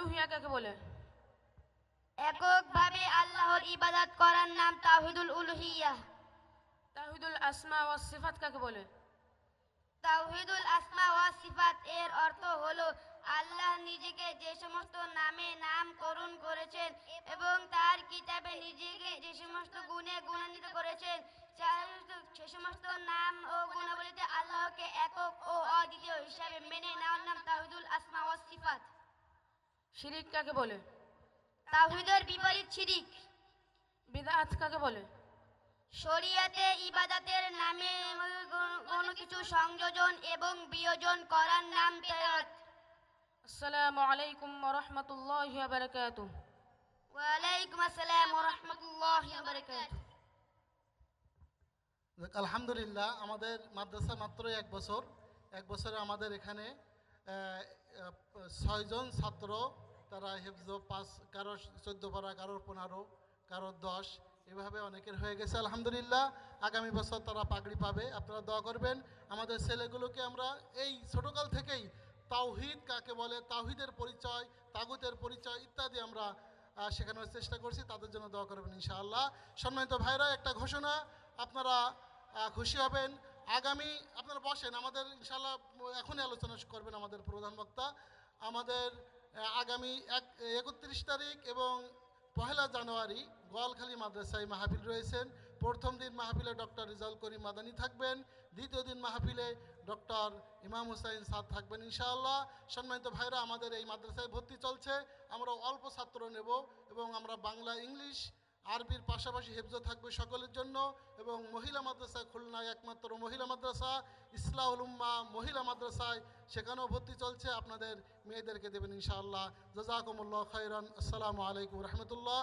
উলুহিয়া কাকে বলে? এককভাবে আল্লাহর ইবাদত করার নাম তাওহিদুল উলুহিয়া। তাহিদুল আসমা ও সিফাত কাকে বলে? তাওহিদুল আসমা ওয়া সিফাত এর অর্থ হলো আল্লাহ নিজেকে যে সমস্ত নামে নামকরণ করেছেন এবং তার কিতাবে নিজেকে যে সমস্ত গুণে গুণান্বিত করেছেন সে- সে সমস্ত নাম শিরিক কাকে বলে? তাওহিদের বিপরীত শিরিক। বিদাত কাকে বলে? শরিয়াতে ইবাদতের নামে কোনো- কিছু সংযোজন এবং বিয়োজন করার নাম তেরাত আসসালামু আলাইকুম রহমতুল্লাহ বারকাতুহ। ওয়ালাইকুম আসসালাম ওয়া রাহমাতুল্লাহি ওয়া বারাকাতুহু। আলহামদুলিল্লাহ আমাদের মাদ্রাসা মাত্র এক বছর। এক বছরে আমাদের এখানে ছয়জন ছাত্র তারা হেফজ পাস কারও চোদ্দ পারা কারোর পনেরো কারোর দশ, এভাবে অনেকের হয়ে গেছে, আলহামদুলিল্লাহ। আগামী বছর তারা পাগড়ি পাবে, আপনারা দোয়া করবেন। আমাদের ছেলেগুলোকে আমরা এই ছোটোকাল থেকেই তাওহিদ কাকে বলে, তাওহিদের পরিচয়, তাগুতের পরিচয় ইত্যাদি আমরা শেখানোর চেষ্টা করছি, তাদের জন্য দোয়া করবেন ইনশাআল্লাহ। সম্মানিত ভাইরা, একটা ঘোষণা, আপনারা খুশি হবেন। আগামী, আপনারা বসেন, আমাদের ইনশাআল্লাহ, এখনই আলোচনা করবেন আমাদের প্রধান বক্তা। আমাদের আগামী এক, একত্রিশ তারিখ এবং পহেলা জানুয়ারি গোয়ালখালী মাদ্রাসায় মাহফিল রয়েছেন। প্রথম দিন মাহফিলে ডক্টর রিজাল করিম মাদানি থাকবেন। দ্বিতীয় দিন মাহফিলে ডক্টর ইমাম হুসাইন সাদ থাকবেন ইনশাআল্লাহ। সম্মানিত ভাইরা, আমাদের এই মাদ্রাসায় ভর্তি চলছে। আমরা অল্প ছাত্র নেব এবং আমরা বাংলা, ইংলিশ আরবির পাশাপাশি হেফজ থাকবে সকলের জন্য এবং মহিলা মাদ্রাসা খুলনায় একমাত্র মহিলা মাদ্রাসা ইসলাম উম্মা মহিলা মাদ্রাসায় সেখানেও ভর্তি চলছে। আপনাদের মেয়েদেরকে দেবেন ইনশাআল্লাহ। জাজাকুমুল্লাহ খৈরান আসসালামু আলাইকুম রহমতুল্লাহ।